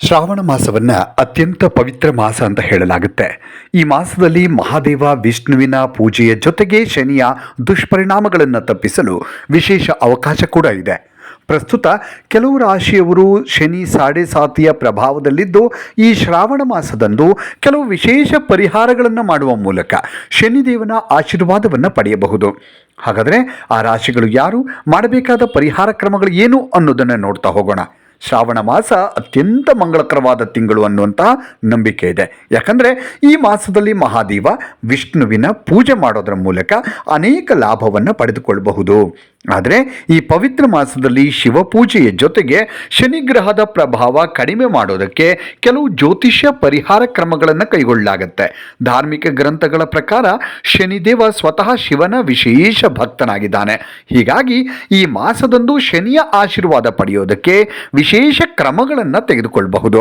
ಶ್ರಾವಣ ಮಾಸವನ್ನ ಅತ್ಯಂತ ಪವಿತ್ರ ಮಾಸ ಅಂತ ಹೇಳಲಾಗುತ್ತೆ. ಈ ಮಾಸದಲ್ಲಿ ಮಹಾದೇವ ವಿಷ್ಣುವಿನ ಪೂಜೆಯ ಜೊತೆಗೆ ಶನಿಯ ದುಷ್ಪರಿಣಾಮಗಳನ್ನು ತಪ್ಪಿಸಲು ವಿಶೇಷ ಅವಕಾಶ ಕೂಡ ಇದೆ. ಪ್ರಸ್ತುತ ಕೆಲವು ರಾಶಿಯವರು ಶನಿ ಸಾಡೆ ಸಾತಿಯ ಪ್ರಭಾವದಲ್ಲಿದ್ದು, ಈ ಶ್ರಾವಣ ಮಾಸದಂದು ಕೆಲವು ವಿಶೇಷ ಪರಿಹಾರಗಳನ್ನು ಮಾಡುವ ಮೂಲಕ ಶನಿದೇವನ ಆಶೀರ್ವಾದವನ್ನು ಪಡೆಯಬಹುದು. ಹಾಗಾದರೆ ಆ ರಾಶಿಗಳು ಯಾರು? ಮಾಡಬೇಕಾದ ಪರಿಹಾರ ಕ್ರಮಗಳು ಏನು ಅನ್ನೋದನ್ನು ನೋಡ್ತಾ ಹೋಗೋಣ. ಶ್ರಾವಣ ಮಾಸ ಅತ್ಯಂತ ಮಂಗಳಕರವಾದ ತಿಂಗಳು ಅನ್ನುವಂತಹ ನಂಬಿಕೆ ಇದೆ. ಯಾಕಂದರೆ ಈ ಮಾಸದಲ್ಲಿ ಮಹಾದೇವ ವಿಷ್ಣುವಿನ ಪೂಜೆ ಮಾಡೋದರ ಮೂಲಕ ಅನೇಕ ಲಾಭವನ್ನು ಪಡೆದುಕೊಳ್ಳಬಹುದು ಆದರೆ ಈ ಪವಿತ್ರ ಮಾಸದಲ್ಲಿ ಶಿವಪೂಜೆಯ ಜೊತೆಗೆ ಶನಿಗ್ರಹದ ಪ್ರಭಾವ ಕಡಿಮೆ ಮಾಡೋದಕ್ಕೆ ಕೆಲವು ಜ್ಯೋತಿಷ್ಯ ಪರಿಹಾರ ಕ್ರಮಗಳನ್ನು ಕೈಗೊಳ್ಳಲಾಗುತ್ತೆ. ಧಾರ್ಮಿಕ ಗ್ರಂಥಗಳ ಪ್ರಕಾರ ಶನಿದೇವ ಸ್ವತಃ ಶಿವನ ವಿಶೇಷ ಭಕ್ತನಾಗಿದ್ದಾನೆ. ಹೀಗಾಗಿ ಈ ಮಾಸದಂದು ಶನಿಯ ಆಶೀರ್ವಾದ ಪಡೆಯೋದಕ್ಕೆ ವಿಶೇಷ ಕ್ರಮಗಳನ್ನು ತೆಗೆದುಕೊಳ್ಳಬಹುದು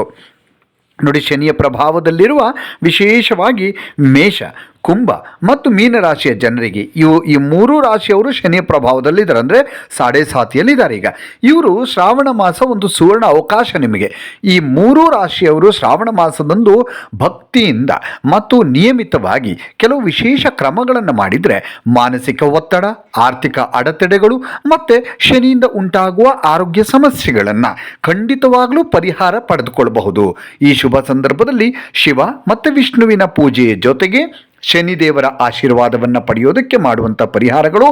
ನೋಡಿ ಶನಿಯ ಪ್ರಭಾವದಲ್ಲಿರುವ ವಿಶೇಷವಾಗಿ ಮೇಷ. ಕುಂಭ ಮತ್ತು ಮೀನರಾಶಿಯ ಜನರಿಗೆ ಇವು ಈ ಮೂರು ರಾಶಿಯವರು ಶನಿಯ ಪ್ರಭಾವದಲ್ಲಿದ್ದಾರೆ ಅಂದರೆ ಸಾಡೆ ಸಾತಿಯಲ್ಲಿದ್ದಾರೆ ಈಗ. ಇವರು ಶ್ರಾವಣ ಮಾಸ ಒಂದು ಸುವರ್ಣ ಅವಕಾಶ ನಿಮಗೆ. ಈ ಮೂರು ರಾಶಿಯವರು ಶ್ರಾವಣ ಮಾಸದಂದು ಭಕ್ತಿಯಿಂದ ಮತ್ತು ನಿಯಮಿತವಾಗಿ ಕೆಲವು ವಿಶೇಷ ಕ್ರಮಗಳನ್ನು ಮಾಡಿದರೆ ಮಾನಸಿಕ ಒತ್ತಡ, ಆರ್ಥಿಕ ಅಡೆತಡೆಗಳು ಮತ್ತು ಶನಿಯಿಂದ ಉಂಟಾಗುವ ಆರೋಗ್ಯ ಸಮಸ್ಯೆಗಳನ್ನು ಖಂಡಿತವಾಗಲೂ ಪರಿಹಾರ ಪಡೆದುಕೊಳ್ಳಬಹುದು ಈ ಶುಭ ಸಂದರ್ಭದಲ್ಲಿ ಶಿವ ಮತ್ತು ವಿಷ್ಣುವಿನ ಪೂಜೆಯ ಜೊತೆಗೆ ಶನಿದೇವರ ಆಶೀರ್ವಾದವನ್ನು ಪಡೆಯೋದಕ್ಕೆ ಮಾಡುವಂಥ ಪರಿಹಾರಗಳು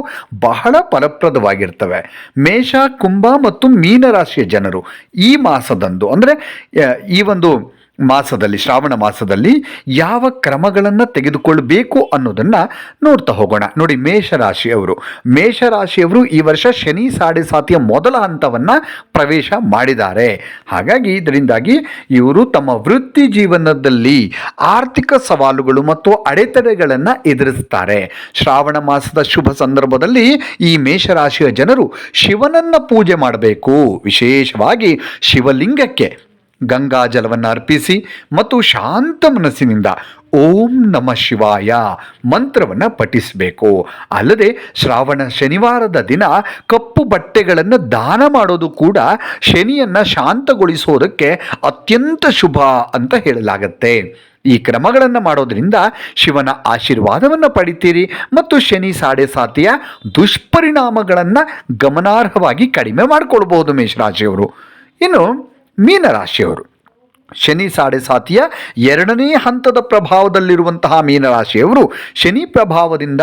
ಬಹಳ ಫಲಪ್ರದವಾಗಿರ್ತವೆ. ಮೇಷ, ಕುಂಭ ಮತ್ತು ಮೀನರಾಶಿಯ ಜನರು ಈ ಮಾಸದಂದು, ಅಂದರೆ ಈ ಒಂದು ಮಾಸದಲ್ಲಿ, ಶ್ರಾವಣ ಮಾಸದಲ್ಲಿ ಯಾವ ಕ್ರಮಗಳನ್ನು ತೆಗೆದುಕೊಳ್ಳಬೇಕು ಅನ್ನೋದನ್ನು ನೋಡ್ತಾ ಹೋಗೋಣ. ನೋಡಿ, ಮೇಷರಾಶಿಯವರು. ಮೇಷರಾಶಿಯವರು ಈ ವರ್ಷ ಶನಿ, ಸಾಡೆ ಸಾತಿಯ ಮೊದಲ ಹಂತವನ್ನು ಪ್ರವೇಶ ಮಾಡಿದ್ದಾರೆ. ಹಾಗಾಗಿ ಇದರಿಂದಾಗಿ ಇವರು ತಮ್ಮ ವೃತ್ತಿ ಜೀವನದಲ್ಲಿ ಆರ್ಥಿಕ ಸವಾಲುಗಳು ಮತ್ತು ಅಡೆತಡೆಗಳನ್ನು ಎದುರಿಸ್ತಾರೆ. ಶ್ರಾವಣ ಮಾಸದ ಶುಭ ಸಂದರ್ಭದಲ್ಲಿ ಈ ಮೇಷರಾಶಿಯ ಜನರು ಶಿವನನ್ನು ಪೂಜೆ ಮಾಡಬೇಕು. ವಿಶೇಷವಾಗಿ ಶಿವಲಿಂಗಕ್ಕೆ ಗಂಗಾ ಜಲವನ್ನು ಅರ್ಪಿಸಿ ಮತ್ತು ಶಾಂತ ಮನಸ್ಸಿನಿಂದ ಓಂ ನಮ ಶಿವಾಯ ಮಂತ್ರವನ್ನು ಪಠಿಸಬೇಕು. ಅಲ್ಲದೆ ಶ್ರಾವಣ ಶನಿವಾರದ ದಿನ ಕಪ್ಪು ಬಟ್ಟೆಗಳನ್ನು ದಾನ ಮಾಡೋದು ಕೂಡ ಶನಿಯನ್ನು ಶಾಂತಗೊಳಿಸೋದಕ್ಕೆ ಅತ್ಯಂತ ಶುಭ ಅಂತ ಹೇಳಲಾಗತ್ತೆ. ಈ ಕ್ರಮಗಳನ್ನು ಮಾಡೋದರಿಂದ ಶಿವನ ಆಶೀರ್ವಾದವನ್ನು ಪಡಿತೀರಿ ಮತ್ತು ಶನಿ ಸಾಡೆ ಸಾತಿಯ ದುಷ್ಪರಿಣಾಮಗಳನ್ನು ಗಮನಾರ್ಹವಾಗಿ ಕಡಿಮೆ ಮಾಡಿಕೊಳ್ಬಹುದು ಮೇಷರಾಶಿಯವರು. ಇನ್ನು ಮೀನರಾಶಿಯವರು. ಶನಿ ಸಾಡೆ ಸಾತಿಯ ಎರಡನೇ ಹಂತದ ಪ್ರಭಾವದಲ್ಲಿರುವಂತಹ ಮೀನರಾಶಿಯವರು ಶನಿ ಪ್ರಭಾವದಿಂದ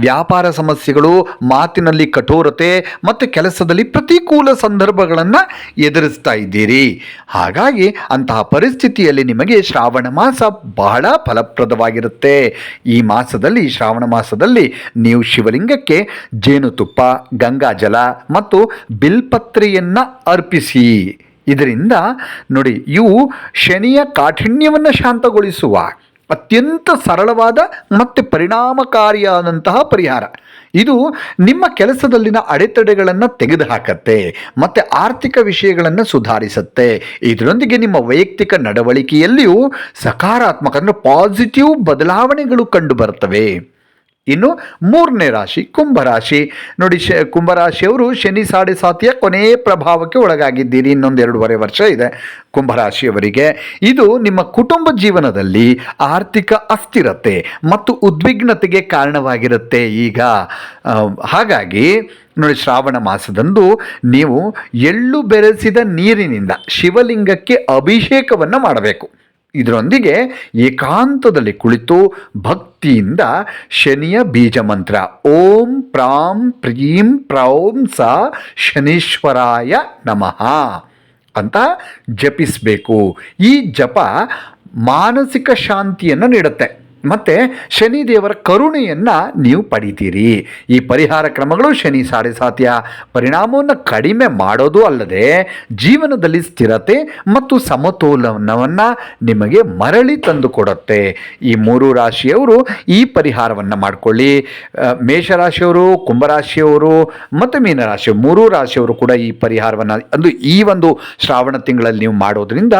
ವ್ಯಾಪಾರ ಸಮಸ್ಯೆಗಳು, ಮಾತಿನಲ್ಲಿ ಕಠೋರತೆ ಮತ್ತು ಕೆಲಸದಲ್ಲಿ ಪ್ರತಿಕೂಲ ಸಂದರ್ಭಗಳನ್ನು ಎದುರಿಸ್ತಾ ಇದ್ದೀರಿ. ಹಾಗಾಗಿ ಅಂತಹ ಪರಿಸ್ಥಿತಿಯಲ್ಲಿ ನಿಮಗೆ ಶ್ರಾವಣ ಮಾಸ ಬಹಳ ಫಲಪ್ರದವಾಗಿರುತ್ತೆ. ಈ ಮಾಸದಲ್ಲಿ, ಶ್ರಾವಣ ಮಾಸದಲ್ಲಿ ನೀವು ಶಿವಲಿಂಗಕ್ಕೆ ಜೇನುತುಪ್ಪ, ಗಂಗಾಜಲ ಮತ್ತು ಬಿಲ್ಪತ್ರೆಯನ್ನು ಅರ್ಪಿಸಿ. ಇದರಿಂದ ನೋಡಿ, ಇವು ಶನಿಯ ಕಾಠಿಣ್ಯವನ್ನು ಶಾಂತಗೊಳಿಸುವ ಅತ್ಯಂತ ಸರಳವಾದ ಮತ್ತು ಪರಿಣಾಮಕಾರಿಯಾದಂತಹ ಪರಿಹಾರ. ಇದು ನಿಮ್ಮ ಕೆಲಸದಲ್ಲಿನ ಅಡೆತಡೆಗಳನ್ನು ತೆಗೆದುಹಾಕತ್ತೆ, ಮತ್ತು ಆರ್ಥಿಕ ವಿಷಯಗಳನ್ನು ಸುಧಾರಿಸುತ್ತೆ. ಇದರೊಂದಿಗೆ ನಿಮ್ಮ ವೈಯಕ್ತಿಕ ನಡವಳಿಕೆಯಲ್ಲಿಯೂ ಸಕಾರಾತ್ಮಕ ಅಂದರೆ ಪಾಸಿಟಿವ್ ಬದಲಾವಣೆಗಳು ಕಂಡು ಬರ್ತವೆ ಇನ್ನು ಮೂರನೇ ರಾಶಿ ಕುಂಭರಾಶಿ ನೋಡಿ, ಶ ಕುಂಭರಾಶಿಯವರು ಶನಿ, ಸಾಡೆ ಸಾತಿಯ ಕೊನೆಯ ಪ್ರಭಾವಕ್ಕೆ ಒಳಗಾಗಿದ್ದೀರಿ. ಇನ್ನೊಂದು ಎರಡೂವರೆ ವರ್ಷ ಇದೆ ಕುಂಭರಾಶಿಯವರಿಗೆ ಇದು ನಿಮ್ಮ ಕುಟುಂಬ ಜೀವನದಲ್ಲಿ ಆರ್ಥಿಕ ಅಸ್ಥಿರತೆ ಮತ್ತು ಉದ್ವಿಗ್ನತೆಗೆ ಕಾರಣವಾಗಿರುತ್ತೆ ಈಗ. ಹಾಗಾಗಿ ನೋಡಿ, ಶ್ರಾವಣ ಮಾಸದಂದು ನೀವು ಎಳ್ಳು ಬೆರೆಸಿದ ನೀರಿನಿಂದ ಶಿವಲಿಂಗಕ್ಕೆ ಅಭಿಷೇಕವನ್ನು ಮಾಡಬೇಕು. ಇದರೊಂದಿಗೆ ಏಕಾಂತದಲ್ಲಿ ಕುಳಿತು ಭಕ್ತಿಯಿಂದ ಶನಿಯ ಬೀಜ ಮಂತ್ರ ಓಂ ಪ್ರಾಂ ಪ್ರೀಂ ಪ್ರೌಂ ಸ ಶನೀಶ್ವರಾಯ ನಮಃ ಅಂತ ಜಪಿಸಬೇಕು. ಈ ಜಪ ಮಾನಸಿಕ ಶಾಂತಿಯನ್ನು ನೀಡುತ್ತೆ. ಮತ್ತು ಶನಿದೇವರ ಕರುಣೆಯನ್ನು ನೀವು ಪಡಿತೀರಿ. ಈ ಪರಿಹಾರ ಕ್ರಮಗಳು ಶನಿ ಸಾಡೆ ಸಾತಿಯ. ಪರಿಣಾಮವನ್ನು ಕಡಿಮೆ ಮಾಡೋದು ಅಲ್ಲದೆ ಜೀವನದಲ್ಲಿ ಸ್ಥಿರತೆ ಮತ್ತು ಸಮತೋಲನವನ್ನು ನಿಮಗೆ ಮರಳಿ ತಂದು ಕೊಡುತ್ತೆ. ಈ ಮೂರು ರಾಶಿಯವರು ಈ ಪರಿಹಾರವನ್ನು ಮಾಡಿಕೊಳ್ಳಿ. ಮೇಷರಾಶಿಯವರು, ಕುಂಭರಾಶಿಯವರು ಮತ್ತು ಮೀನರಾಶಿ ಮೂರೂ ರಾಶಿಯವರು ಕೂಡ ಈ ಪರಿಹಾರವನ್ನು ಅಂದು ಈ ಒಂದು ಶ್ರಾವಣ ತಿಂಗಳಲ್ಲಿ ನೀವು ಮಾಡೋದ್ರಿಂದ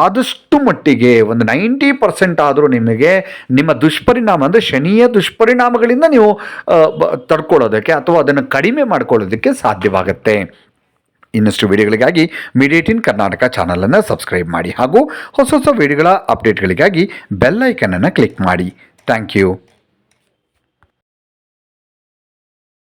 ಆದಷ್ಟು ಮಟ್ಟಿಗೆ ಒಂದು ನೈಂಟಿ ಪರ್ಸೆಂಟ್ ಆದರೂ ನಿಮಗೆ ನಿಮ್ಮ ದುಷ್ಪರಿಣಾಮ ಅಂದರೆ ಶನಿಯ ದುಷ್ಪರಿಣಾಮಗಳಿಂದ ನೀವು ತಡ್ಕೊಳ್ಳೋದಕ್ಕೆ ಅಥವಾ ಅದನ್ನು ಕಡಿಮೆ ಮಾಡ್ಕೊಳ್ಳೋದಕ್ಕೆ ಸಾಧ್ಯವಾಗುತ್ತೆ. ಇನ್ನಷ್ಟು ವಿಡಿಯೋಗಳಿಗಾಗಿ ಇನ್ ಕರ್ನಾಟಕ ಚಾನಲನ್ನು ಸಬ್ಸ್ಕ್ರೈಬ್ ಮಾಡಿ ಹಾಗೂ ಹೊಸ ಹೊಸ ವಿಡಿಯೋಗಳ ಅಪ್ಡೇಟ್ಗಳಿಗಾಗಿ ಬೆಲ್ ಐಕನನ್ನು ಕ್ಲಿಕ್ ಮಾಡಿ. Thank you.